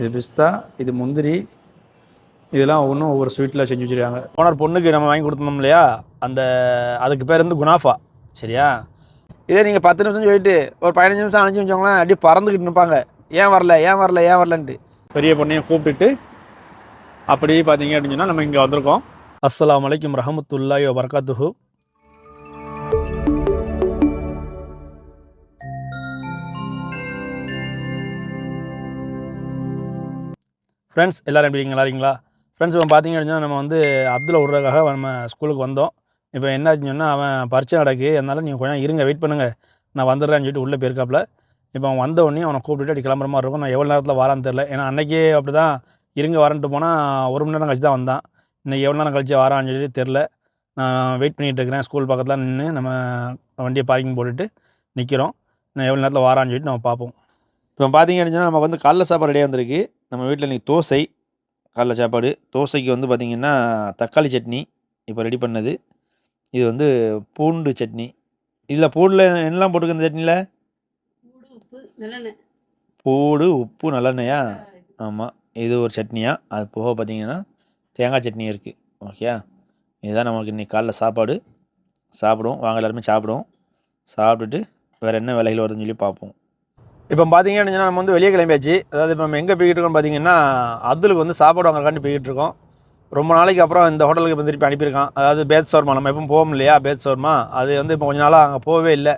இது பிஸ்தா இது முந்திரி இதெல்லாம் ஒவ்வொன்றும் ஒவ்வொரு ஸ்வீட்டில் செஞ்சு வச்சுருக்காங்க. ஓனர் பொண்ணுக்கு நம்ம வாங்கி கொடுத்தோம் இல்லையா? அந்த அதுக்கு பேர் வந்து குனாஃபா சரியா? இதே நீங்கள் பத்து நிமிஷம் சொல்லிட்டு ஒரு பதினஞ்சு நிமிஷம் அனுப்பிச்சு வச்சோங்களேன் அப்படியே பறந்துக்கிட்டு நிற்பாங்க. ஏன் வரல ஏன் வரல ஏன் வரலன்ட்டு. பெரிய பொண்ணையும் கூப்பிட்டுட்டு அப்படி பார்த்தீங்க அப்படின்னு சொன்னால் நம்ம இங்கே வந்திருக்கோம். அஸ்லாம் அலைக்கும் ரஹமத்துல்லாஹி பர்காத்துஹூ ஃப்ரெண்ட்ஸ் எல்லோரும் எப்படி நல்லா இருக்கீங்களா? ஃப்ரெண்ட்ஸ் இப்போ பார்த்தீங்க அப்படின்னா நம்ம வந்து அப்துல் விட்றதுக்காக நம்ம ஸ்கூலுக்கு வந்தோம். இப்போ என்ன ஆச்சுன்னு சொன்னால் அவன் பரிச்சை நடக்கு. அதனால் நீங்கள் கொஞ்சம் இருங்க வெயிட் பண்ணுங்கள் நான் வந்துடுறேன்னு சொல்லிட்டு உள்ளே போயிருக்காப்புல இப்போ அவன் வந்த உடனே அவனை கூப்பிட்டுட்டு அப்படி கிளம்புற மாதிரி இருக்கும். நான் எவ்வளோ நேரத்தில் வரான்னு தெரில ஏன்னா அன்றைக்கே அப்படி தான் இருங்க வரன்ட்டு போனால் ஒரு மணி நேரம் கழிச்சு தான் வந்தான். இன்னும் எவ்வளோ நேரம் கழிச்சு வரான்னு சொல்லிட்டு தெரில நான் வெயிட் பண்ணிகிட்டு இருக்கிறேன். ஸ்கூல் பக்கத்தில் நின்று நம்ம வண்டியை பார்க்கிங் போட்டுட்டு நிற்கிறோம் நான் எவ்வளோ நேரத்தில் வாரான்னு சொல்லிட்டு நம்ம பார்ப்போம். இப்போ பார்த்தீங்க அப்படின்னா நமக்கு வந்து காலைல சாப்பாடு ரெடியாக வந்திருக்கு. நம்ம வீட்டில் இன்றைக்கி தோசை காலைல சாப்பாடு. தோசைக்கு வந்து பார்த்திங்கன்னா தக்காளி சட்னி இப்போ ரெடி பண்ணது. இது வந்து பூண்டு சட்னி. இதில் பூண்டில் என்னெல்லாம் போட்டுருக்கு இந்த சட்னியில் பூடு உப்பு பூடு உப்பு நல்லெண்ணெயா? ஆமாம் இது ஒரு சட்னியா? அது போக பார்த்தீங்கன்னா தேங்காய் சட்னி இருக்குது ஓகே இதுதான் நமக்கு இன்றைக்கி காலைல சாப்பாடு. சாப்பிடுவோம். வாங்க எல்லாருமே சாப்பிடுவோம். சாப்பிட்டுட்டு வேறு என்ன வேலைகள் வருதுன்னு சொல்லி பார்ப்போம். இப்போ பார்த்தீங்க அப்படின்னா நம்ம வந்து வெளியே கிளம்பியாச்சு. அதாவது இப்போ நம்ம எங்கே போய்கிட்டு இருக்கோம் பார்த்தீங்கன்னா அப்துலுக்கு வந்து சாப்பாடு வாங்குறக்காண்டி போய்கிட்டு இருக்கோம். ரொம்ப நாளைக்கு அப்புறம் இந்த ஹோட்டலுக்கு இப்போ திருப்பி அனுப்பியிருக்கான். அதாவது பேத் சோர்மா நம்ம எப்பவும் போவோம் இல்லையா பேத் சோர்மா அது வந்து இப்போ கொஞ்ச நாளாக அங்கே போகவே இல்லை.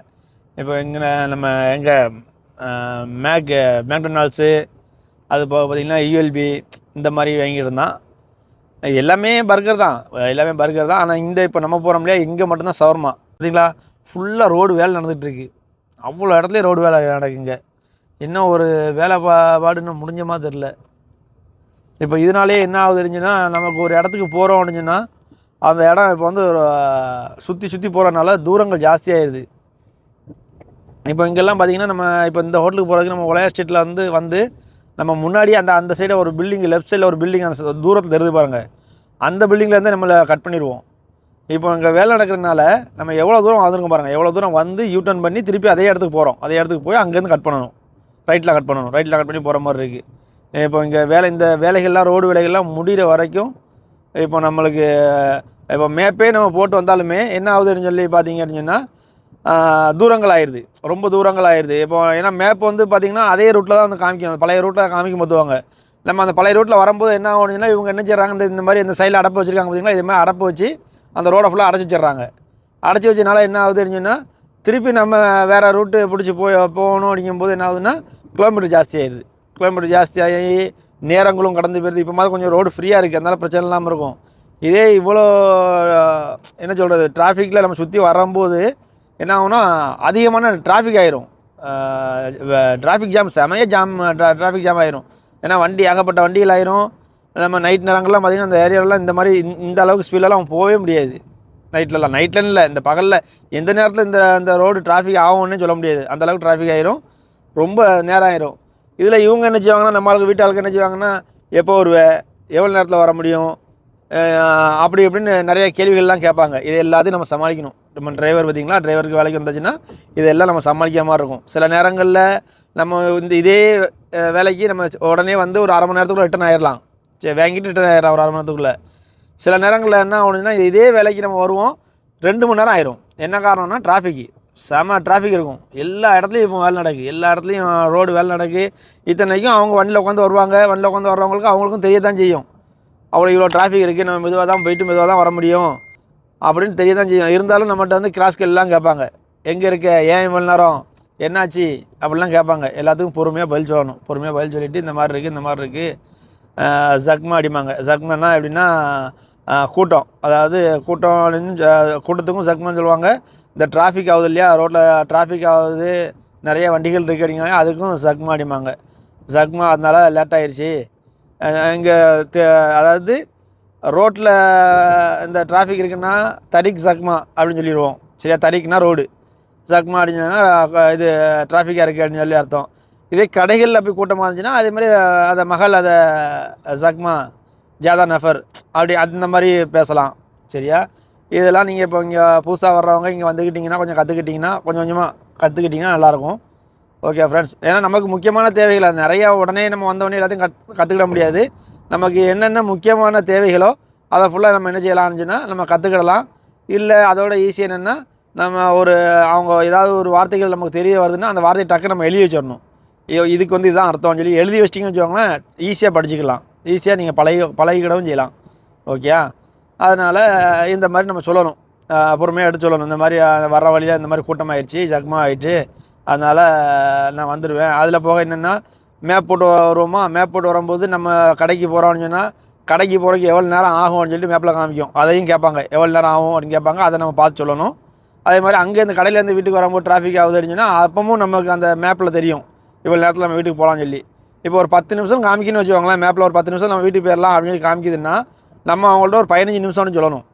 இப்போ எங்கே நம்ம எங்கே மேக் மேக்டொனால்ட்ஸு அது போக பார்த்திங்கன்னா யூஎல்பி இந்த மாதிரி வாங்கிட்டு இருந்தான். எல்லாமே பர்கர் தான். எல்லாமே பர்கர் தான். ஆனால் இந்த இப்போ நம்ம போகிறோம் இல்லையா இங்கே மட்டும்தான் சவர்மா பார்த்தீங்களா ஃபுல்லாக ரோடு வேலை நடந்துகிட்ருக்கு அவ்வளோ இடத்துலையும் ரோடு வேலை நடக்குங்க. இன்னும் ஒரு வேலை பா பாடுன்னு முடிஞ்சமா தெரில இப்போ இதனாலே என்ன ஆகுது தெரிஞ்சுன்னா நமக்கு ஒரு இடத்துக்கு போகிறோம் அப்படின்னா அந்த இடம் இப்போ வந்து சுற்றி சுற்றி போகிறனால தூரங்கள் ஜாஸ்தியாகிடுது இப்போ இங்கெல்லாம் பார்த்திங்கன்னா நம்ம இப்போ இந்த ஹோட்டலுக்கு போகிறதுக்கு நம்ம ஒலையா ஸ்ட்ரீட்டில் வந்து வந்து நம்ம முன்னாடி அந்த அந்த சைடில் ஒரு பில்டிங் லெஃப்ட் சைடில் ஒரு பில்டிங் அந்த தூரத்தில் தெரிஞ்சு பாருங்கள் அந்த பில்டிங்லேருந்து நம்மளை கட் பண்ணிடுவோம் இப்போ இங்கே வேலை நடக்கிறதுனால நம்ம எவ்வளோ தூரம் வந்திருக்கோம் பாருங்கள் எவ்வளோ தூரம் வந்து யூ டர்ன் பண்ணி திருப்பி அதே இடத்துக்கு போகிறோம் அதே இடத்துக்கு போய் அங்கேருந்து கட் பண்ணணும். ரைட்டில் கட் பண்ணணும். ரைட்டில் கட் பண்ணி போகிற மாதிரி இருக்குது இப்போ இங்கே வேலை இந்த வேலைகள்லாம் ரோடு வேலைகள்லாம் முடிகிற வரைக்கும் இப்போ நம்மளுக்கு இப்போ மேப்பே நம்ம போட்டு வந்தாலுமே என்ன ஆகுதுன்னு சொல்லி பார்த்தீங்க அப்படின்னா சொன்னால் தூரங்கள் ஆயிடுது ரொம்ப தூரங்கள் ஆயிடுது இப்போ ஏன்னா மேப் வந்து பார்த்திங்கன்னா அதே ரூட்டில் தான் வந்து காமிக்கும். பழைய ரூட்டில் காமிக்கும் போதுவாங்க நம்ம அந்த பழைய ரூட்டில் வரும்போது என்ன ஆகுதுன்னா இவங்க என்ன செய்கிறாங்க இந்த இந்த மாதிரி இந்த சைடில் அடப்பு வச்சுருக்காங்க பார்த்திங்கன்னா இது மாதிரி அடப்பு வச்சு அந்த ரோடை ஃபுல்லாக அடைச்சி வச்சிடுறாங்க. அடைச்சி வச்சனால என்ன ஆகுதுன்னு சொன்னால் திருப்பி நம்ம வேறு ரூட்டு பிடிச்சி போய் போகணும் அப்படிங்கும்போது என்ன ஆகுதுன்னா கிலோமீட்டர் ஜாஸ்தி ஆயிடுது. கிலோமீட்டர் ஜாஸ்தி ஆகி நேரங்களும் கடந்து போயிருது இப்போ மாதிரி கொஞ்சம் ரோடு ஃப்ரீயாக இருக்குது அதனால் பிரச்சனை இல்லாமல் இருக்கும். இதே இவ்வளோ என்ன சொல்கிறது டிராஃபிக்கில் நம்ம சுற்றி வரும்போது என்ன ஆகும்னா அதிகமான டிராஃபிக் ஆயிரும். டிராஃபிக் ஜாம் செமையே ஜாம் டிராஃபிக் ஜாம் ஆயிரும். ஏன்னா வண்டி ஏகப்பட்ட வண்டிகள் ஆயிரும். நம்ம நைட் நேரங்கள்லாம் பார்த்திங்கன்னா அந்த ஏரியாவிலலாம் இந்த மாதிரி இந்த- இந்த அளவுக்கு ஸ்பீடெல்லாம் போகவே முடியாது. நைட்லலாம் நைட்லன்னு இல்லை இந்த பகலில் எந்த நேரத்தில் இந்த அந்த ரோடு டிராஃபிக் ஆகும்னே சொல்ல முடியாது. அந்தளவுக்கு டிராஃபிக் ஆயிரும். ரொம்ப நேரம் ஆயிரும். இதில் இவங்க என்ன செய்வாங்கன்னா நம்ம ஆளுக்கு வீட்டாளுக்கு என்ன செய்வாங்கன்னா எப்போ வருவேன் எவ்வளோ நேரத்தில் வர முடியும் அப்படி இப்படின்னு நிறைய கேள்விகள்லாம் கேட்பாங்க. இது எல்லாத்தையும் நம்ம சமாளிக்கணும். நம்ம டிரைவர் பார்த்தீங்களா டிரைவருக்கு வேலைக்கு வந்தாச்சுன்னா இதெல்லாம் நம்ம சமாளிக்கிற மாதிரி இருக்கும். சில நேரங்களில் நம்ம இந்த இதே வேலைக்கு நம்ம உடனே வந்து ஒரு அரை மணி நேரத்துக்குள்ளே ரிட்டன் ஆயிடலாம் சரி வாங்கிட்டு ரிட்டன் ஆயிடலாம் ஒரு அரை மணி நேரத்துக்குள்ளே. சில நேரங்களில் என்ன ஆகுதுன்னா இதே வேலைக்கு நம்ம வருவோம் ரெண்டு மணி நேரம் ஆயிரும். என்ன காரணம்னா டிராஃபிக்கு செம டிராஃபிக் இருக்கும். எல்லா இடத்துலையும் இப்போ வேலை நடக்குது எல்லா இடத்துலையும் ரோடு வேலை நடக்குது இத்தனைக்கும் அவங்க வண்டியில் உட்காந்து வருவாங்க. வண்டியில் உட்காந்து வர்றவங்களுக்கு அவங்களுக்கும் தெரிய தான் செய்யும். அவ்வளோ இவ்வளோ டிராஃபிக் இருக்குது நம்ம மெதுவாக தான் போயிட்டு மெதுவாக தான் வர முடியும். அப்படின்னு தெரிய தான் செய்யும். இருந்தாலும் நம்மகிட்ட வந்து கிராஸ்கள் எல்லாம் கேட்பாங்க. எங்கே இருக்க? ஏன் இவ்வளோ நேரம்? என்னாச்சு? அப்படிலாம் கேட்பாங்க. எல்லாத்துக்கும் பொறுமையாக பதில் சொல்லணும். பொறுமையாக பதில் சொல்லிவிட்டு இந்த மாதிரி இருக்குது இந்த மாதிரி இருக்குது ஜக்மா அடிப்பாங்க. ஜக்மன்னா எப்படின்னா கூட்டம். அதாவது கூட்டம் கூட்டத்துக்கும் ஜக்மான்னு சொல்லுவாங்க. இந்த டிராஃபிக் ஆகுது இல்லையா? ரோட்டில் டிராஃபிக் ஆகுது. நிறைய வண்டிகள் இருக்கு அப்படிங்க அதுக்கும் ஜக்மா அடிப்பாங்க. ஜக்மா அதனால லேட் ஆயிடுச்சு இங்கே அதாவது ரோட்டில் இந்த டிராஃபிக் இருக்குன்னா தரிக் ஜக்மா அப்படின்னு சொல்லிடுவோம். சரியா? தரிக்னா ரோடு ஜக்மா அப்படின்னா இது டிராஃபிக்காக இருக்குது அப்படின்னு சொல்லி அர்த்தம். இதே கடைகளில் போய் கூட்டமாக இருந்துச்சுன்னா அதே மாதிரி அதை மகள் அதை ஜக்மா ஜாதா நஃபர் அப்படி அந்த மாதிரி பேசலாம். சரியா? இதெல்லாம் நீங்கள் இப்போ இங்கே புதுசாக வர்றவங்க இங்கே வந்துக்கிட்டிங்கன்னா கொஞ்சம் கற்றுக்கிட்டிங்கன்னா கொஞ்சம் கொஞ்சமாக கற்றுக்கிட்டிங்கன்னா நல்லாயிருக்கும். ஓகே ஃப்ரெண்ட்ஸ் ஏன்னா நமக்கு முக்கியமான தேவைகள் அது. நிறையா உடனே நம்ம வந்தவொடனே எல்லாத்தையும் கத் கற்றுக்கிட முடியாது. நமக்கு என்னென்ன முக்கியமான தேவைகளோ அதை ஃபுல்லாக நம்ம என்ன செய்யலாம்னுச்சுன்னா நம்ம கற்றுக்கிடலாம் இல்லை அதோட ஈஸி என்னென்னா நம்ம ஒரு அவங்க ஏதாவது ஒரு வார்த்தைகள் நமக்கு தெரிய வருதுன்னா அந்த வார்த்தையை டக்கு நம்ம எழுதி வச்சிடணும். ஐயோ இதுக்கு வந்து இதுதான் அர்த்தம்னு சொல்லி எழுதி வச்சிட்டிங்கன்னு வச்சுக்கோங்களேன் ஈஸியாக படிச்சுக்கலாம். ஈஸியாக நீங்கள் பழகி பழகிக்கிடவும் செய்யலாம். ஓகேயா அதனால் இந்த மாதிரி நம்ம சொல்லணும். அப்புறமே பொறுமையாக எடுத்து சொல்லணும். இந்த மாதிரி வர வர்ற வழியில் இந்த மாதிரி கூட்டமாகிடுச்சு ஜக்மா ஆகிட்டு அதனால் நான் வந்துடுவேன் அதில் போக என்னென்னா மேப் போட்டு வருவோமா? மேப் போட்டு வரும்போது நம்ம கடைக்கு போகிறோம்னு சொன்னால் கடைக்கு போகிறதுக்கு எவ்வளோ நேரம் ஆகும்னு சொல்லிட்டு மேப்பில் காமிக்கும். அதையும் கேட்பாங்க. எவ்வளோ நேரம் ஆகும் அப்படின்னு கேட்பாங்க. அதை நம்ம பார்த்து சொல்லணும். அதே மாதிரி அங்கேருந்து கடையிலேருந்து வீட்டுக்கு வரும்போது டிராஃபிக் ஆகுது அப்படின்னா அப்பவும் நமக்கு அந்த மேப்பில் தெரியும். இவ்வளோ நேரத்தில் நம்ம வீட்டுக்கு போகலாம்னு சொல்லி. இப்போ ஒரு பத்து நிமிஷம் காமிக்கணும்னு வச்சுக்கோங்களேன் மேப்பில் ஒரு பத்து நிமிஷம் நம்ம வீட்டுக்கு போயிடலாம் அப்படின்னு காமிக்குதுன்னா நம்ம அவங்கள்ட்ட ஒரு பதினஞ்சு நிமிஷம்னு சொல்லணும்.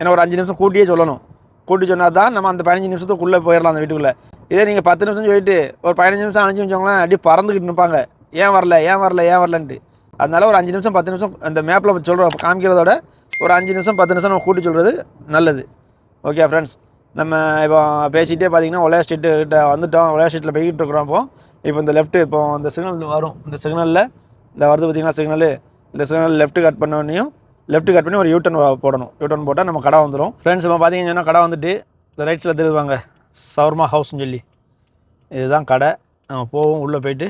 ஏன்னா ஒரு அஞ்சு நிமிஷம் கூட்டியே சொல்லணும். கூட்டி சொன்னால் தான் நம்ம அந்த பதினஞ்சு நிமிஷத்துக்குள்ளே போயிடலாம் அந்த வீட்டுக்குள்ளே. இதே நீங்கள் பத்து நிமிஷம் சொல்லிட்டு ஒரு பதினஞ்சு நிமிஷம் அனுப்பிச்சு வச்சோங்களேன் அப்படியே பறந்துக்கிட்டு நிற்பாங்க ஏன் வரல ஏன் வரல ஏன் வரலன்ட்டு. அதனால ஒரு அஞ்சு நிமிஷம் பத்து நிமிஷம் அந்த மேப்பில் சொல்கிற காமிக்கிறதோட ஒரு அஞ்சு நிமிஷம் பத்து நிமிஷம் நம்ம கூட்டி சொல்கிறது நல்லது. ஓகே ஃப்ரெண்ட்ஸ் நம்ம இப்போ பேசிகிட்டே பார்த்தீங்கன்னா ஒலையா ஸ்ட்ரீட்டு கிட்ட வந்துட்டோம். ஒலையா ஸ்ட்ரீட்டில் போய்கிட்டு இருக்கிறோம் இப்போ. இப்போ இந்த லெஃப்ட்டு இப்போ இந்த சிக்னல் வரும். இந்த சிக்னலில் இந்த வருது பார்த்தீங்கன்னா சிக்னலு இந்த சிக்னல் லெஃப்ட் கட் பண்ணோடனையும் லெஃப்ட்டு லெஃப்ட் கட் பண்ணி ஒரு யூட்டன் போடணும். யூட்டன் போட்டால் நம்ம கடை வந்துடும் ஃப்ரெண்ட்ஸ் இப்போ பார்த்தீங்கன்னா கடை வந்துட்டு இந்த ரைட்ஸில் திருவாங்க சவர்மா ஹவுஸ்னு சொல்லி. இதுதான் கடை. நம்ம போவோம் உள்ளே போயிட்டு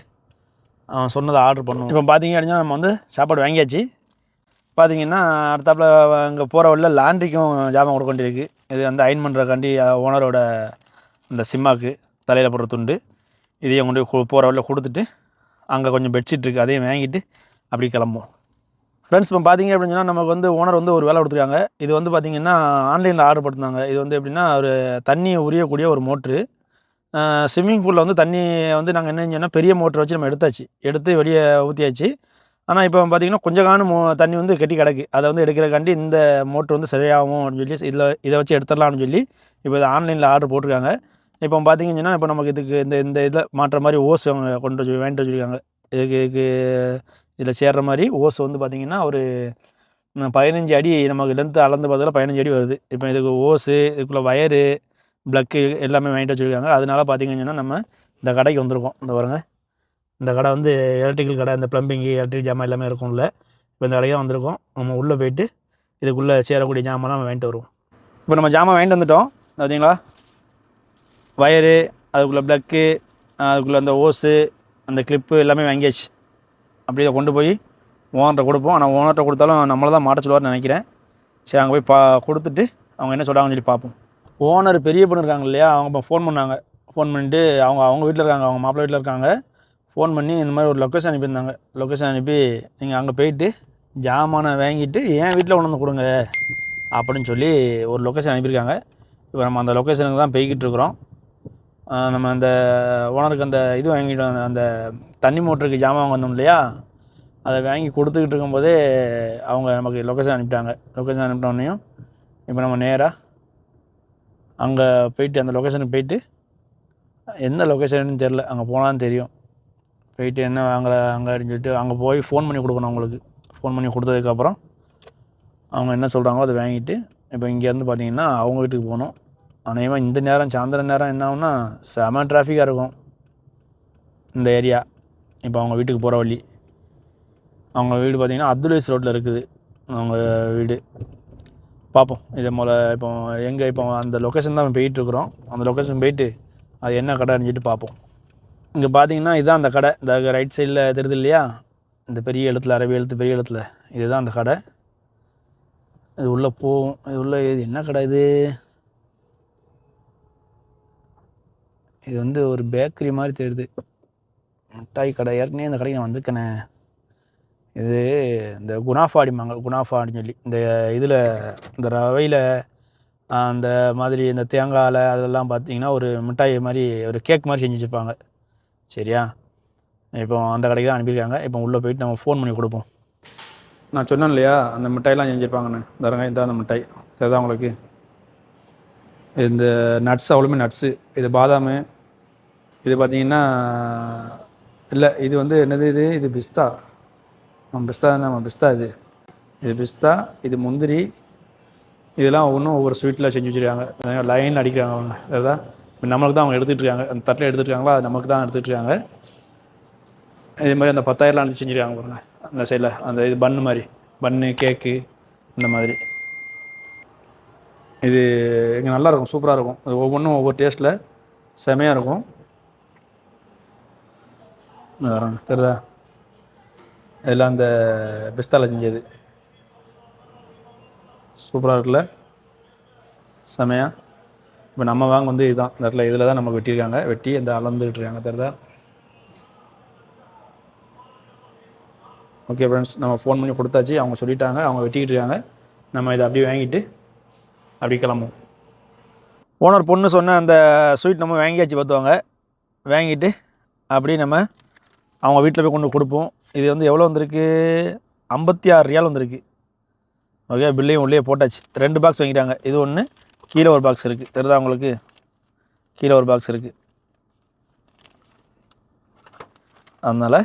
அவன் சொன்னதை ஆர்டர் பண்ணுவோம். இப்போ பார்த்தீங்க அப்படின்னா நம்ம வந்து சாப்பாடு வாங்கியாச்சு. பார்த்தீங்கன்னா அடுத்தாப்புல அங்கே போகிற வழியில் லாண்ட்ரிக்கும் ஜாமான் கொடுக்க வேண்டியிருக்கு. இது வந்து அயன் பண்ணுறக்காண்டி ஓனரோட இந்த சிம்மாக்கு தலையில் போடுற துண்டு. இதையும் கொண்டு போகிற வழியில் கொடுத்துட்டு அங்கே கொஞ்சம் பெட்ஷீட் இருக்குது அதையும் வாங்கிட்டு அப்படி கிளம்புவோம். ஃப்ரெண்ட்ஸ் இப்போ பார்த்தீங்க அப்படின்னு சொன்னால் நமக்கு வந்து ஓனர் வந்து ஒரு வேலை கொடுத்துருக்காங்க. இது வந்து பார்த்தீங்கன்னா ஆன்லைனில் ஆர்டர் போட்டிருந்தாங்க. இது வந்து எப்படின்னா ஒரு தண்ணியை உரியக்கூடிய ஒரு மோட்ரு ஸ்விம்மிங் பூலில் வந்து தண்ணி வந்து நாங்கள் என்ன செஞ்சோன்னா பெரிய மோட்டர் வச்சு நம்ம எடுத்தாச்சு. எடுத்து வெளியே ஊற்றியாச்சு ஆனால் இப்போ பார்த்தீங்கன்னா கொஞ்சம் காணும் மோ தண்ணி வந்து கெட்டி கிடக்கு. அதை வந்து எடுக்கிறக்காண்டி இந்த மோட்ரு வந்து சரியாகும் அப்படின்னு சொல்லி இதில் இதை வச்சு எடுத்துடலாம்னு சொல்லி இப்போ இது ஆன்லைனில் ஆர்டர் போட்டிருக்காங்க. இப்போ பார்த்தீங்கன்னா இப்போ நமக்கு இதுக்கு இந்த இந்த இதில் மாற்ற மாதிரி ஓஸ் அவங்க கொண்டு வச்சு வாங்கிட்டு வச்சுருக்காங்க. இதுக்கு இதுக்கு இதில் சேர்ற மாதிரி ஓஸ் வந்து பார்த்திங்கன்னா ஒரு பதினஞ்சு அடி நமக்கு லென்த்து அளந்து பார்த்ததில் பதினஞ்சு அடி வருது. இப்போ இதுக்கு ஓஸு இதுக்குள்ளே வயரு ப்ளக்கு எல்லாமே வாங்கிட்டு வச்சுருக்காங்க. அதனால பார்த்திங்கன்னா நம்ம இந்த கடைக்கு வந்திருக்கோம். இந்த பாருங்க. இந்த கடை வந்து எலக்ட்ரிக்கல் கடை இந்த ப்ளம்பிங்கு எலக்ட்ரிக் ஜாமான் எல்லாமே இருக்கும்ல. இப்போ இந்த கடைக்கு தான் வந்திருக்கோம். நம்ம உள்ளே போயிட்டு இதுக்குள்ளே சேரக்கூடிய ஜாமான்லாம் நம்ம வாங்கிட்டு வருவோம். இப்போ நம்ம ஜாமான் வாங்கிட்டு வந்துட்டோம். பார்த்தீங்களா வயரு அதுக்குள்ளே ப்ளக்கு அதுக்குள்ளே அந்த ஓஸு அந்த கிளிப்பு எல்லாமே வாங்கியாச்சு. அப்படியே கொண்டு போய் ஓனர்கிட்ட கொடுப்போம். ஆனால் ஓனர்கிட்ட கொடுத்தாலும் நம்மளை தான் மாட்ட சொல்லுவார்னு நினைக்கிறேன். சரி அங்கே போய் பா கொடுத்துட்டு அவங்க என்ன சொல்கிறாங்கன்னு சொல்லி பார்ப்போம். ஓனர் பெரிய பொண்ணு இருக்காங்க இல்லையா அவங்க இப்போ ஃபோன் பண்ணாங்க. ஃபோன் பண்ணிட்டு அவங்க அவங்க வீட்டில் இருக்காங்க அவங்க மாப்பிள்ளை வீட்டில் இருக்காங்க. ஃபோன் பண்ணி இந்த மாதிரி ஒரு லொக்கேஷன் அனுப்பியிருந்தாங்க. லொக்கேஷன் அனுப்பி நீங்கள் அங்கே போயிட்டு ஜாமானை வாங்கிட்டு என் வீட்டில் கொண்டு வந்து கொடுங்க அப்படின்னு சொல்லி ஒரு லொக்கேஷன் அனுப்பியிருக்காங்க. இப்போ நம்ம அந்த லொக்கேஷனுக்கு தான் போய்கிட்டு இருக்கிறோம். நம்ம அந்த ஓனருக்கு அந்த இது வாங்கிட்டு அந்த தண்ணி மோட்டருக்கு ஜாமான் வாங்க வந்தோம் இல்லையா? அதை வாங்கி கொடுத்துக்கிட்டு இருக்கும்போதே அவங்க நமக்கு லொக்கேஷன் அனுப்பிட்டாங்க. லொக்கேஷன் அனுப்பிட்டோன்னையும் இப்போ நம்ம நேராக அங்கே போயிட்டு அந்த லொக்கேஷனுக்கு போயிட்டு எந்த லொக்கேஷன்னு தெரில அங்கே போனாலும் தெரியும். போயிட்டு என்ன வாங்கல அங்கே அப்படின்னு சொல்லிட்டு அங்கே போய் ஃபோன் பண்ணி கொடுக்கணும் அவங்களுக்கு. ஃபோன் பண்ணி கொடுத்ததுக்கப்புறம் அவங்க என்ன சொல்கிறாங்களோ அதை வாங்கிட்டு இப்போ இங்கேருந்து பார்த்தீங்கன்னா அவங்க வீட்டுக்கு போகணும். அநேகமாக இந்த நேரம் சாயந்தரம் நேரம் என்ன ஆகும்னா செம டிராஃபிக்காக இருக்கும். இந்த ஏரியா இப்போ அவங்க வீட்டுக்கு போகிற வழி. அவங்க வீடு பார்த்திங்கன்னா அப்துல்வேஸ் ரோட்டில் இருக்குது. அவங்க வீடு. பார்ப்போம் இதே போல் இப்போ எங்கே இப்போ அந்த லொக்கேஷன் தான் போயிட்டுருக்குறோம். அந்த லொக்கேஷன் போயிட்டு அது என்ன கடைன்னு சொல்லிட்டு பார்ப்போம் இங்கே பார்த்தீங்கன்னா இதுதான் அந்த கடை. இந்த ரைட் சைடில் தெரியுது இல்லையா? இந்த பெரிய எழுத்துல அரபி எழுத்து பெரிய எழுத்துல இதுதான் அந்த கடை. இது உள்ளே போகும் இது உள்ளே இது என்ன கடை இது? இது வந்து ஒரு பேக்கரி மாதிரி தெரியுது. மிட்டாய் கடை. ஏற்கனவே இந்த கடைக்கு நான் வந்திருக்கேனே. இது இந்த குணாஃபா அடிப்பாங்க குணாஃபான்னு சொல்லி இந்த இதில் இந்த ரவையில் அந்த மாதிரி இந்த தேங்காயில் அதெல்லாம் பார்த்தீங்கன்னா ஒரு மிட்டாய் மாதிரி ஒரு கேக் மாதிரி செஞ்சு வச்சுருப்பாங்க. சரியா? இப்போ அந்த கடைக்கு தான் அனுப்பியிருக்காங்க. இப்போ உள்ளே போயிட்டு நம்ம ஃபோன் பண்ணி கொடுப்போம். நான் சொன்னேன் இல்லையா? அந்த மிட்டாயெலாம் செஞ்சுருப்பாங்கண்ணே தரங்க இதான் அந்த மிட்டாய். தெரியுதா உங்களுக்கு? இந்த நட்ஸ் அவ்வளோமே நட்ஸு இது பாதாமு இது பார்த்தீங்கன்னா இல்லை இது வந்து என்னது இது? இது பிஸ்தா. நம்ம பிஸ்தா நம்ம பிஸ்தா இது. இது பிஸ்தா இது முந்திரி. இதெல்லாம் ஒன்றும் ஒவ்வொரு ஸ்வீட்டில் செஞ்சு வச்சுருக்காங்க. லைன் அடிக்கிறாங்க அவங்க. அதாவது நம்மளுக்கு தான் அவங்க எடுத்துகிட்டு இருக்காங்க. அந்த தட்டில் எடுத்துகிட்டு இருக்காங்களா? அது நமக்கு தான் எடுத்துகிட்டு இருக்காங்க. இதே மாதிரி அந்த பத்தாயிரம்லாம் அனுப்பிச்சு செஞ்சுருக்காங்க பாருங்க. அந்த சைடில் அந்த இது பன்னு மாதிரி. பன்னு கேக்கு இந்த மாதிரி. இது இங்கே நல்லாயிருக்கும் சூப்பராக இருக்கும். அது ஒவ்வொன்றும் ஒவ்வொரு டேஸ்ட்டில் செமையாக இருக்கும். வராங்க தெரியுதா இதெல்லாம் அந்த பிஸ்தாவில் செஞ்சது. சூப்பராக இருக்குல்ல? செமையாக இப்போ நம்ம வாங்க வந்து இதுதான். இந்த இடத்துல இதில் தான் நமக்கு வெட்டியிருக்காங்க. வெட்டி இந்த அளந்துக்கிட்டு இருக்காங்க. தெரியுதா ஓகே ஃப்ரெண்ட்ஸ் நம்ம ஃபோன் பண்ணி கொடுத்தாச்சு. அவங்க சொல்லிட்டாங்க. அவங்க வெட்டிக்கிட்டு இருக்காங்க. நம்ம இதை அப்படியே வாங்கிட்டு அப்படி கிளம்புவோம். ஓனர் பொண்ணு சொன்ன அந்த ஸ்வீட் நம்ம வாங்கியாச்சு பார்த்துவாங்க வாங்கிட்டு அப்படியே நம்ம அவங்க வீட்டில் போய் கொண்டு கொடுப்போம். இது வந்து எவ்வளோ வந்திருக்கு? ஐம்பத்தி ஆறு ரியால் வந்திருக்கு. ஓகே பில்லையும் உள்ளே போட்டாச்சு. ரெண்டு பாக்ஸ் வாங்கிட்டாங்க. இது ஒன்று கீழே ஒரு பாக்ஸ் இருக்குது தெரியுதா உங்களுக்கு? கீழே ஒரு பாக்ஸ் இருக்குது அதனால்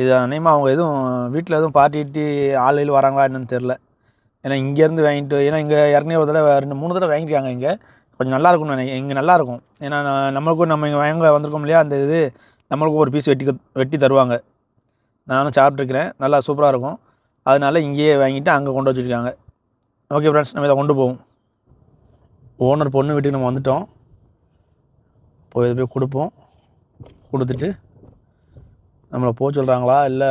இது அநேகமாக அவங்க எதுவும் வீட்டில் எதுவும் பார்ட்டிட்டு கிட்டி ஆளுகள் வராங்களா என்னன்னு தெரில ஏன்னா இங்கேருந்து வாங்கிட்டு ஏன்னா இங்கே ஏற்கனவே ஒரு தடவை ரெண்டு மூணு தடவை வாங்கியிருக்காங்க இங்கே. கொஞ்சம் நல்லா இருக்கும்னு நினைக்கிறேன். இங்கே நல்லா இருக்கும். ஏன்னா நம்மளுக்கும் நம்ம இங்கே வாங்க வந்திருக்கோம் இல்லையா அந்த இது. நம்மளுக்கும் ஒரு பீஸ் வெட்டி வெட்டி தருவாங்க. நானும் சாப்பிட்ருக்கிறேன் நல்லா சூப்பராக இருக்கும். அதனால இங்கேயே வாங்கிட்டு அங்கே கொண்டு வச்சுருக்காங்க. ஓகே ஃப்ரெண்ட்ஸ் நம்ம இதை கொண்டு போவோம். ஓனர் பொண்ணு வீட்டுக்கு நம்ம வந்துட்டோம். போய் இதை போய் கொடுப்போம். கொடுத்துட்டு நம்மளை போக சொல்கிறாங்களா இல்லை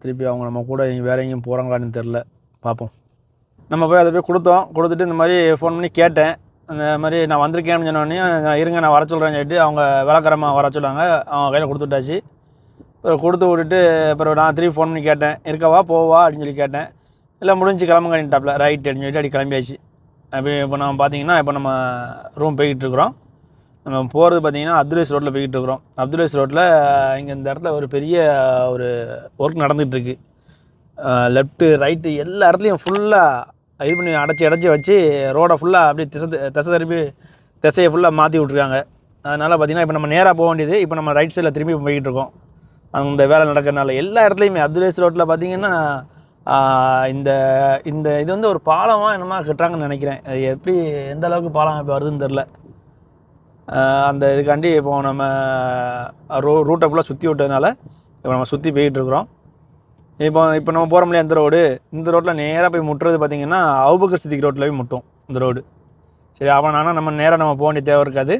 திருப்பி அவங்க நம்ம கூட இங்க வேற எங்கேயும் போகிறாங்களான்னு தெரில பார்ப்போம். நம்ம போய் அதை போய் கொடுத்தோம். கொடுத்துட்டு இந்த மாதிரி ஃபோன் பண்ணி கேட்டேன். இந்த மாதிரி நான் வந்திருக்கேன்னு சொன்னோடனே இருங்க நான் வர சொல்கிறேன்னு சொல்லிட்டு அவங்க விளக்கரமாக வர சொன்னாங்க. அவங்க கையில் கொடுத்து விட்டாச்சு அப்புறம் கொடுத்து விட்டுட்டு அப்புறம் நான் திருப்பி ஃபோன் பண்ணி கேட்டேன். இருக்கவா போவா அப்படின்னு சொல்லி கேட்டேன். இல்லை முடிஞ்சு கிளம்புங்கன்ட்டாப்ல ரைட் அப்படின்னு சொல்லிட்டு அப்படி கிளம்பியாச்சு. அப்படி இப்போ நம்ம பார்த்தீங்கன்னா இப்போ நம்ம ரூம் போய்கிட்டு இருக்கிறோம். நம்ம போகிறது பார்த்தீங்கன்னா அப்துலேஸ் ரோட்டில் போய்கிட்டு இருக்கிறோம். அப்துலேஸ் ரோட்டில் இங்கே இந்த இடத்துல ஒரு பெரிய ஒரு ஒர்க் நடந்துகிட்ருக்கு லெஃப்ட்டு ரைட்டு எல்லா இடத்துலையும் ஃபுல்லாக இது பண்ணி அடைச்சி அடைச்சி வச்சு ரோடை ஃபுல்லாக அப்படியே திசை திசை திருப்பி திசையை ஃபுல்லாக மாற்றி விட்ருக்காங்க அதனால் பார்த்திங்கன்னா இப்போ நம்ம நேராக போக வேண்டியது. இப்போ நம்ம ரைட் சைடில் திரும்பி போய்கிட்டு இருக்கோம். அந்த வேலை நடக்கிறனால எல்லா இடத்துலையுமே அப்துலேஸ் ரோட்டில் பார்த்திங்கன்னா இந்த இந்த இது வந்து ஒரு பாலமாக என்னமா கட்டுறாங்கன்னு நினைக்கிறேன். அது எப்படி எந்த அளவுக்கு பாலம் இப்போ வருதுன்னு தெரில அந்த இதுக்காண்டி இப்போ நம்ம ரோ ரூட்டை ஃபுல்லாக சுற்றி விட்டதுனால இப்போ நம்ம சுற்றி போயிட்டுருக்குறோம் இப்போ இப்போ நம்ம போகிறோம் இல்லையா இந்த ரோடு இந்த ரோட்டில் நேராக போய் முட்டுறது பார்த்தீங்கன்னா அவுபக்க சித்திக்கு ரோட்டில் போய் முட்டும் இந்த ரோடு சரி அவன் ஆனால் நம்ம நேராக நம்ம போக வேண்டிய தேவை இருக்காது.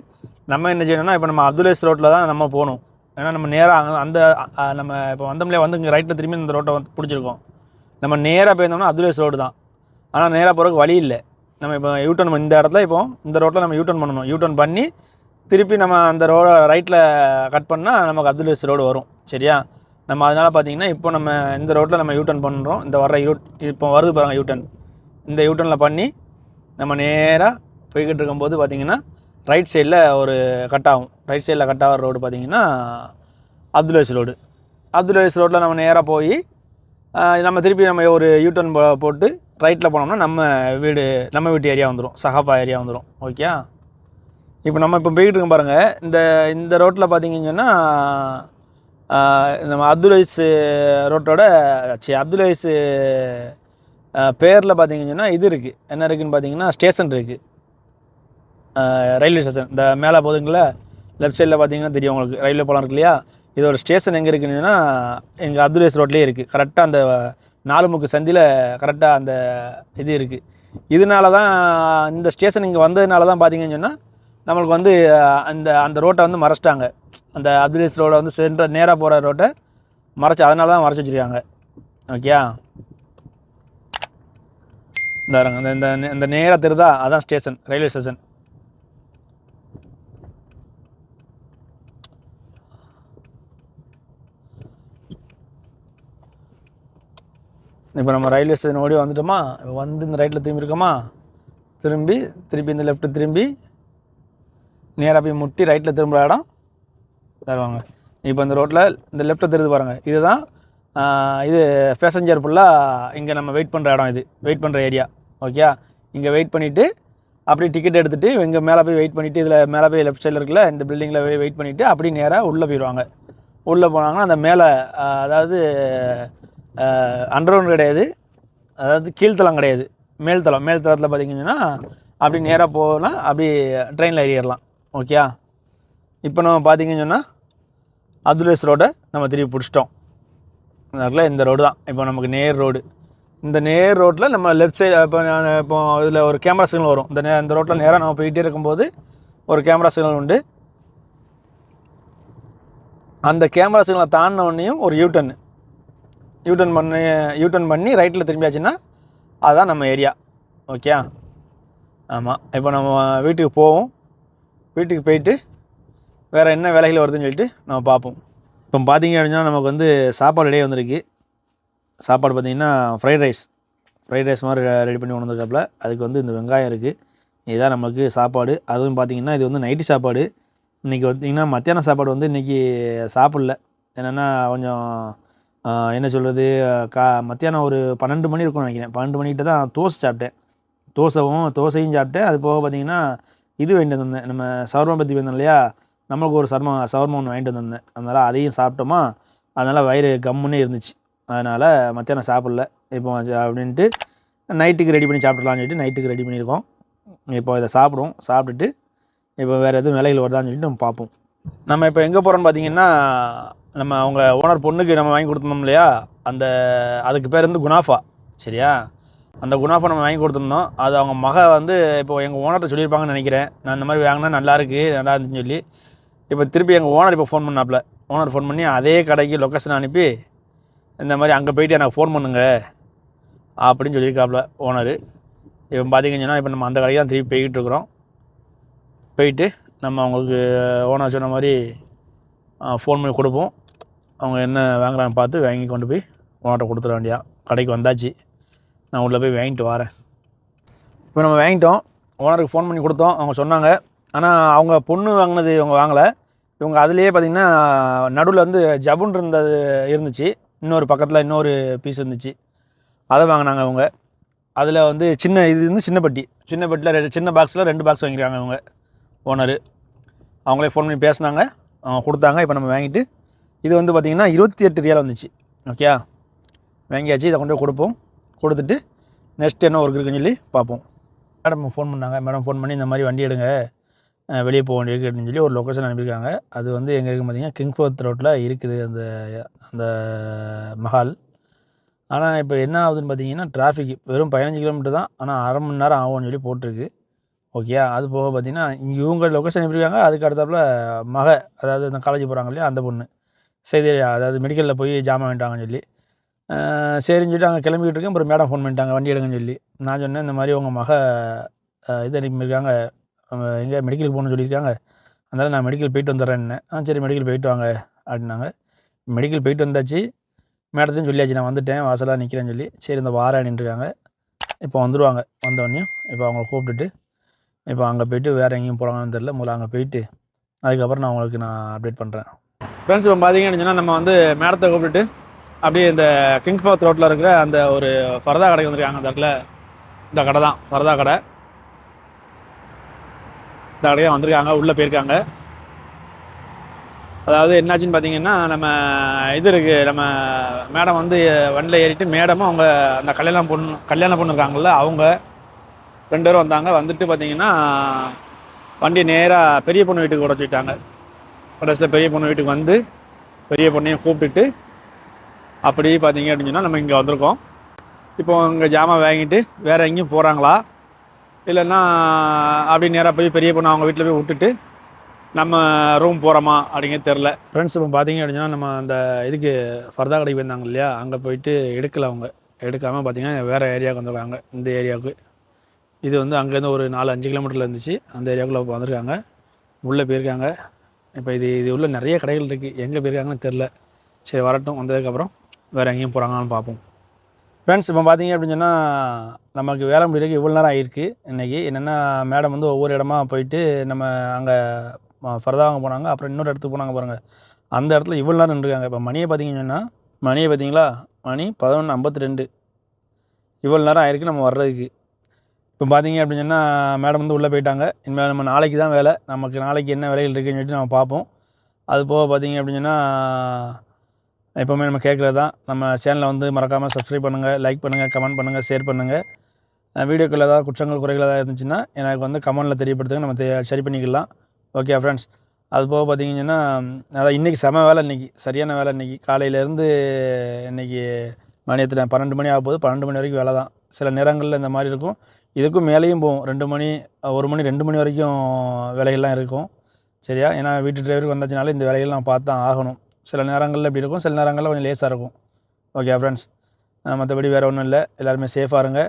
நம்ம என்ன செய்யணும்னா இப்போ நம்ம அப்துலேஸ் ரோட்டில் தான் நம்ம போகணும். ஏன்னா நம்ம நேராக அந்த நம்ம இப்போ வந்தோம்லையே வந்து இங்கே ரைட்டில் திரும்பி இந்த ரோட்டை வந்து பிடிச்சிருக்கோம். நம்ம நேராக போயிருந்தோம்னா அப்துலேஸ் ரோடு தான். ஆனால் நேராக போகிறதுக்கு வழி இல்லை. நம்ம இப்போ யூட்டர்ன் இந்த இடத்துல இப்போ இந்த ரோட்டில் நம்ம யூட்டர்ன் பண்ணணும். யூட்டர்ன் பண்ணி திருப்பி நம்ம அந்த ரோட ரைட்டில் கட் பண்ணால் நமக்கு அப்துல்லேஸ் ரோடு வரும். சரியா? நம்ம அதனால் பார்த்தீங்கன்னா இப்போ நம்ம இந்த ரோட்டில் நம்ம யூட்டர்ன் பண்ணுறோம் இந்த வர யூ இப்போ வருது பாருங்க யூட்டர்ன் இந்த யூட்டர்னில் பண்ணி நம்ம நேராக போய்கிட்டு இருக்கும்போது பார்த்தீங்கன்னா ரைட் சைடில் ஒரு கட் ஆகும். ரைட் சைடில் கட் ஆகிற ரோடு பார்த்தீங்கன்னா வயசு ரோடு அப்துல்லேஸ் ரோட்டில் நம்ம நேராக போய் நம்ம திருப்பி நம்ம ஒரு யூட்டர்ன் போ போட்டு ரைட்டில் போனோம்னா நம்ம வீடு நம்ம வீட்டு ஏரியா வந்துடும் சஹாபா ஏரியா வந்துடும் ஓகே இப்போ நம்ம இப்போ போய்கிட்டு இருக்கோம் பாருங்கள் இந்த இந்த ரோட்டில் பார்த்தீங்கன்னா நம்ம அப்துல் அப்துல்லைஸ் ரோட்டோட சி அப்துல்லைஸ் பேரில் பார்த்தீங்கன்னு சொன்னால் இது இருக்குது என்ன இருக்குதுன்னு பார்த்தீங்கன்னா ஸ்டேஷன் இருக்குது ரயில்வே ஸ்டேஷன். இந்த மேலே போதுங்களா லெஃப்ட் சைடில் பார்த்தீங்கன்னா தெரியும் உங்களுக்கு. ரயில்வே பாலம் இருக்கு இல்லையா? இதோட ஸ்டேஷன் எங்கே இருக்குன்னா எங்கள் அப்துல் அப்துல்லைஸ் ரோட்லேயே இருக்குது கரெக்டாக அந்த நாலு முக்கு சந்தியில் கரெக்டாக அந்த இது இருக்குது இதனால தான் இந்த ஸ்டேஷன் இங்கே வந்ததுனால தான் பார்த்தீங்கன்னு சொன்னால் நம்மளுக்கு வந்து அந்த அந்த ரோட்டை வந்து மறைச்சிட்டாங்க. அந்த அப்துல்லைஸ் ரோடை வந்து சென்ற நேராக போகிற ரோட்டை மறைச்சி அதனால தான் மறைச்சி வச்சுருக்காங்க. ஓகேயா இந்த அந்த இந்த இந்த இந்த நேராக தெருதா அதான் ஸ்டேஷன் ரயில்வே ஸ்டேஷன். இப்போ நம்ம ரயில்வே ஸ்டேஷன் ஓடி வந்துட்டோமா? இப்போ வந்து இந்த ரைட்டில் திரும்பி இருக்கோமா? திரும்பி திருப்பி இந்த லெஃப்ட்டு திரும்பி நேராக போய் முட்டி ரைட்டில் திரும்புகிற இடம் தருவாங்க. இப்போ இந்த ரோட்டில் இந்த லெஃப்ட்டில் தெரியுது பாருங்கள் இதுதான் இது பேசஞ்சர் ஃபுல்லாக இங்கே நம்ம வெயிட் பண்ணுற இடம் இது. வெயிட் பண்ணுற ஏரியா ஓகே இங்கே வெயிட் பண்ணிவிட்டு அப்படியே டிக்கெட் எடுத்துகிட்டு இங்கே மேலே போய் வெயிட் பண்ணிவிட்டு இதில் மேலே போய் லெஃப்ட் சைடில் இருக்குல்ல இந்த பில்டிங்கில் போய் வெயிட் பண்ணிவிட்டு அப்படியே நேராக உள்ளே போயிடுவாங்க உள்ளே போனாங்கன்னா அந்த மேலே அதாவது அண்டர்கிரவுண்ட் கிடையாது. அதாவது கீழ்த்தளம் கிடையாது. மேல்தளம் மேல்தளத்தில் பார்த்தீங்கன்னா அப்படி நேராக போனால் அப்படி ட்ரெயினில் ஏறிடலாம். ஓகே இப்போ நம்ம பார்த்தீங்கன்னு சொன்னால் அதுலேஸ் ரோடை நம்ம திருப்பி பிடிச்சிட்டோம். அதில் இந்த ரோடு தான். இப்போ நமக்கு நேர் ரோடு இந்த நேர் ரோட்டில் நம்ம லெஃப்ட் சைடு இப்போ நான் இப்போ இதில் ஒரு கேமரா சிக்னல் வரும். இந்த நே இந்த ரோட்டில் நேராக நம்ம போயிட்டே இருக்கும்போது ஒரு கேமரா சிக்னல் உண்டு. அந்த கேமரா சிக்னலை தாண்டின உடனேயும் ஒரு யூட்டன் யூட்டன் பண்ணி யூட்டன் பண்ணி ரைட்டில் திரும்பியாச்சுன்னா அதுதான் நம்ம ஏரியா ஓகே ஆமாம் இப்போ நம்ம வீட்டுக்கு போவோம். வீட்டுக்கு போயிட்டு வேறு என்ன வேலைகள் வருதுன்னு சொல்லிட்டு நம்ம பார்ப்போம். இப்போ பார்த்தீங்க அப்படின்னா நமக்கு வந்து சாப்பாடு ரெடியாக வந்திருக்கு. சாப்பாடு பார்த்திங்கன்னா ஃப்ரைட் ரைஸ் ஃப்ரைட் ரைஸ் மாதிரி ரெடி பண்ணி கொண்டு அதுக்கு வந்து இந்த வெங்காயம் இருக்குது இதுதான் நமக்கு சாப்பாடு. அதுவும் பார்த்தீங்கன்னா இது வந்து நைட்டு சாப்பாடு. இன்றைக்கி பார்த்தீங்கன்னா மத்தியான சாப்பாடு வந்து இன்றைக்கி சாப்பிடல. என்னென்னா கொஞ்சம் என்ன சொல்கிறது கா மத்தியானம் ஒரு பன்னெண்டு மணி இருக்கும்னு நினைக்கிறேன். பன்னெண்டு மணிக்கிட்ட தான் தோசை சாப்பிட்டேன். தோசைவும் தோசையும் சாப்பிட்டேன். அது போக பார்த்தீங்கன்னா இது வாங்கிட்டு வந்தேன் நம்ம சவர்மா பற்றி வந்தோம் இல்லையா? நம்மளுக்கு ஒரு சர்மா சவர்மா ஒன்று வாங்கிட்டு வந்திருந்தேன். அதனால் அதையும் சாப்பிட்டோமா? அதனால் வயிறு கம்முன்னே இருந்துச்சு. அதனால் மத்தியானம் சாப்பிடல. இப்போ அப்படின்ட்டு நைட்டுக்கு ரெடி பண்ணி சாப்பிட்லான்னு சொல்லிட்டு நைட்டுக்கு ரெடி பண்ணியிருக்கோம். இப்போ இதை சாப்பிடுவோம். சாப்பிட்டுட்டு இப்போ வேறு எதுவும் விலைகள் வருதான்னு சொல்லிட்டு நம்ம பார்ப்போம். நம்ம இப்போ எங்கே போகிறோம்னு பார்த்தீங்கன்னா நம்ம அவங்க ஓனர் பொண்ணுக்கு நம்ம வாங்கி கொடுத்தோம் இல்லையா? அந்த அதுக்கு பேர் வந்து குனாஃபா சரியா? அந்த குணாஃபை நம்ம வாங்கி கொடுத்துருந்தோம். அது அவங்க மக வந்து இப்போ எங்கள் ஓனர்கிட்ட சொல்லியிருப்பாங்கன்னு நினைக்கிறேன். நான் இந்த மாதிரி வாங்கினா நல்லா இருக்குது நல்லா இருந்துச்சுன்னு சொல்லி. இப்போ திருப்பி எங்கள் ஓனர் இப்போ ஃபோன் பண்ணாப்புல. ஓனர் ஃபோன் பண்ணி அதே கடைக்கு லொக்கேஷன் அனுப்பி இந்த மாதிரி அங்கே போயிட்டு எனக்கு ஃபோன் பண்ணுங்க அப்படின்னு சொல்லியிருக்காப்புல ஓனரு இப்போ பார்த்தீங்கன்னா இப்போ நம்ம அந்த கடைக்கு தான் திருப்பி போய்கிட்டு இருக்கிறோம். போயிட்டு நம்ம அவங்களுக்கு ஓனர் சொன்ன மாதிரி ஃபோன் பண்ணி கொடுப்போம். அவங்க என்ன வாங்குறாங்க பார்த்து வாங்கி கொண்டு போய் ஓனர்கிட்ட கொடுத்துட வேண்டியா கடைக்கு வந்தாச்சு. நான் உள்ளே போய் வாங்கிட்டு வரேன். இப்போ நம்ம வாங்கிட்டோம். ஓனருக்கு ஃபோன் பண்ணி கொடுத்தோம். அவங்க சொன்னாங்க. ஆனால் அவங்க பொண்ணு வாங்கினது இவங்க வாங்கலை. இவங்க அதுலேயே பார்த்திங்கன்னா நடுவில் வந்து ஜபுன் இருந்தது இருந்துச்சு. இன்னொரு பக்கத்தில் இன்னொரு பீஸ் இருந்துச்சு. அதை வாங்கினாங்க அவங்க அதில் வந்து சின்ன இது வந்து சின்ன பெட்டி. சின்ன பெட்டியில் ரெண்டு சின்ன பாக்ஸில் ரெண்டு பாக்ஸ் வாங்கியிருக்காங்க அவங்க ஓனரு அவங்களே ஃபோன் பண்ணி பேசுனாங்க. அவங்க கொடுத்தாங்க. இப்போ நம்ம வாங்கிட்டு இது வந்து பார்த்திங்கன்னா இருபத்தி எட்டு ரியால் வந்துச்சு. ஓகே வாங்கியாச்சு. இதை கொண்டு போய் கொடுப்போம். கொடுத்துட்டு நெக்ஸ்ட் என்ன ஒர்க் இருக்குன்னு சொல்லி பார்ப்போம். மேடம் ஃபோன் பண்ணாங்க. மேடம் ஃபோன் பண்ணி இந்த மாதிரி வண்டி எடுங்க. வெளியே போக வேண்டியிருக்கு அப்படின்னு சொல்லி ஒரு லொக்கேஷன் அனுப்பியிருக்காங்க. அது வந்து எங்கே இருக்குன்னு பார்த்தீங்கன்னா கிங்ஃபோர்த் ரோட்டில் இருக்குது அந்த அந்த மஹால் ஆனால் இப்போ என்ன ஆகுதுன்னு பார்த்தீங்கன்னா டிராஃபிக் வெறும் பதினஞ்சு கிலோமீட்டர் தான். ஆனால் அரை மணி நேரம் ஆகும்னு சொல்லி போட்டிருக்கு. ஓகே அது போக பார்த்தீங்கன்னா இங்கே இவங்க லொக்கேஷன் அனுப்பியிருக்காங்க. அதுக்கு அடுத்தாப்புல மக அதாவது இந்த காலேஜ் போகிறாங்க இல்லையா அந்த பொண்ணு. சரி அதாவது மெடிக்கலில் போய் ஜாமான் வாங்கிட்டாங்கன்னு சொல்லி. சரின்னு சொல்லிட்டு அங்கே கிளம்பிக்கிட்டு இருக்கேன் அப்புறம் மேடம் ஃபோன் பண்ணிட்டாங்க. வண்டி எடுங்கன்னு சொல்லி. நான் சொன்னேன் இந்த மாதிரி உங்கள் மக இது அனுப்பியிருக்காங்க அவங்க எங்கே மெடிக்கலுக்கு போகணும்னு சொல்லியிருக்காங்க. அதனால் நான் மெடிக்கல் போயிட்டு வந்துடுறேன்னேன் ஆ சரி மெடிக்கல் போயிட்டு வாங்க அப்படின்னாங்க. மெடிக்கல் போயிட்டு வந்தாச்சு. மேடத்தையும் சொல்லியாச்சு நான் வந்துட்டேன் வாசலாக நிற்கிறேன்னு சொல்லி. சரி இந்த வாரம் நின்றுருக்காங்க. இப்போ வந்துடுவாங்க வந்தோடனையும் இப்போ அவங்கள கூப்பிட்டுட்டு இப்போ அங்கே போயிட்டு வேறு எங்கேயும் போகிறாங்கன்னு தெரில முதல்ல அங்கே போயிட்டு அதுக்கப்புறம் நான் உங்களுக்கு நான் அப்டேட் பண்ணுறேன் ஃப்ரெண்ட்ஸ் இப்போ பார்த்தீங்கன்னு சொன்னால் நம்ம வந்து மேடத்தை கூப்பிட்டுட்டு அப்படியே இந்த கிங் ஃபாத் ரோட்டில் இருக்கிற அந்த ஒரு ஃபரதா கடைக்கு வந்திருக்காங்க அந்த இடத்துல. இந்த கடை தான் ஃபரதா கடை. இந்த கடையாக வந்திருக்காங்க உள்ளே போயிருக்காங்க. அதாவது என்னாச்சுன்னு பார்த்தீங்கன்னா நம்ம இது இருக்குது நம்ம மேடம் வந்து வண்டியில் ஏறிட்டு மேடமும் அவங்க அந்த கல்யாணம் பொண்ணு கல்யாண பொண்ணு இருக்காங்கல்ல அவங்க ரெண்டு பேரும் வந்தாங்க. வந்துட்டு பார்த்தீங்கன்னா வண்டி நேராக பெரிய பொண்ணு வீட்டுக்கு கூட வச்சுட்டாங்க கடைசியில் பெரிய பொண்ணு வீட்டுக்கு வந்து பெரிய பொண்ணையும் கூப்பிட்டுட்டு அப்படி பார்த்தீங்க அப்படின்னு சொன்னால் நம்ம இங்கே வந்திருக்கோம். இப்போ இங்கே ஜாமான் வாங்கிட்டு வேறு எங்கேயும் போகிறாங்களா இல்லைன்னா அப்படி நேராக போய் பெரிய பொண்ணு அவங்க வீட்டில் போய் விட்டுட்டு நம்ம ரூம் போகிறோமா அப்படிங்கிறது தெரில ஃப்ரெண்ட்ஸ் இப்போ பார்த்தீங்க அப்படின்னா நம்ம அந்த இதுக்கு ஃபர்தா கடைக்கு போயிருந்தாங்க இல்லையா? அங்கே போயிட்டு எடுக்கல அவங்க. எடுக்காமல் பார்த்தீங்கன்னா வேறு ஏரியாவுக்கு வந்திருக்காங்க. இந்த ஏரியாவுக்கு. இது வந்து அங்கேருந்து ஒரு நாலு அஞ்சு கிலோமீட்டரில் இருந்துச்சு. அந்த ஏரியாவுக்குள்ளே இப்போ வந்திருக்காங்க. உள்ளே போயிருக்காங்க. இப்போ இது இது உள்ள நிறைய கடைகள் இருக்குது எங்கே போயிருக்காங்கன்னு தெரில சரி வரட்டும். வந்ததுக்கப்புறம் வேறு எங்கேயும் போகிறாங்கன்னு பார்ப்போம். ஃப்ரெண்ட்ஸ் இப்போ பார்த்தீங்க அப்படின்னு சொன்னால் நமக்கு வேலை முடியறதுக்கு இவ்வளோ நேரம் ஆகிருக்கு இன்றைக்கி என்னென்னா மேடம் வந்து ஒவ்வொரு இடமா போயிட்டு நம்ம அங்கே ஃபர்தா போனாங்க. அப்புறம் இன்னொரு இடத்துக்கு போனாங்க பாருங்கள் அந்த இடத்துல இவ்வளோ நேரம் நின்றுருக்காங்க. இப்போ மணியை பார்த்தீங்கன்னா மணியை பார்த்தீங்களா மணி பதினொன்று ஐம்பத்தி ரெண்டு இவ்வளோ நேரம் ஆயிருக்கு நம்ம வர்றதுக்கு. இப்போ பார்த்தீங்க அப்படின்னு சொன்னால் மேடம் வந்து உள்ளே போயிட்டாங்க. இனிமேல் நம்ம நாளைக்கு தான் வேலை. நமக்கு நாளைக்கு என்ன வேலைகள் இருக்குன்னு சொல்லிட்டு நம்ம பார்ப்போம். அது போக பார்த்தீங்க அப்படின்னு சொன்னால் எப்போவுமே நம்ம கேட்குறது. தான் நம்ம சேனலை வந்து மறக்காமல் சப்ஸ்கிரைப் பண்ணுங்கள் லைக் பண்ணுங்கள் கமெண்ட் பண்ணுங்கள் ஷேர் பண்ணுங்கள் வீடியோக்கள் ஏதாவது குற்றங்கள் குறைகள் ஏதாவது இருந்துச்சுன்னா எனக்கு வந்து கமெண்டில் தெரியப்படுத்துங்க. நம்ம தெ- சரி பண்ணிக்கலாம். ஓகே ஃப்ரெண்ட்ஸ் அது போக பார்த்தீங்கன்னா அதான் இன்றைக்கி செம வேலை இன்றைக்கி சரியான வேலை இன்றைக்கி காலையிலேருந்து இன்றைக்கி மணி எத்தனை? பன்னெண்டு மணி ஆக போது பன்னெண்டு மணி வரைக்கும் வேலை தான். சில நேரங்களில் இந்த மாதிரி இருக்கும். இதுக்கும் மேலேயும் போகும். ரெண்டு மணி ஒரு மணி ரெண்டு மணி வரைக்கும் வேலைகள்லாம் இருக்கும். சரியா? ஏன்னா வீட்டு டிரைவருக்கு வந்தாச்சுனால இந்த வேலைகள்லாம் பார்த்து தான் ஆகணும். சில நேரங்களில் இப்படி இருக்கும். சில நேரங்களில் கொஞ்சம் லேசாக இருக்கும். ஓகே ஃப்ரெண்ட்ஸ் மற்றபடி வேறு ஒன்றும் இல்லை. எல்லாருமே சேஃபாக இருங்க.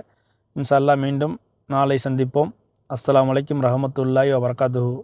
இன்ஷா அல்லாஹ் மீண்டும் நாளை சந்திப்போம். அஸ்லாம் வலைக்கம் ரஹமத்துல்லாய் வபரகாத்துஹு.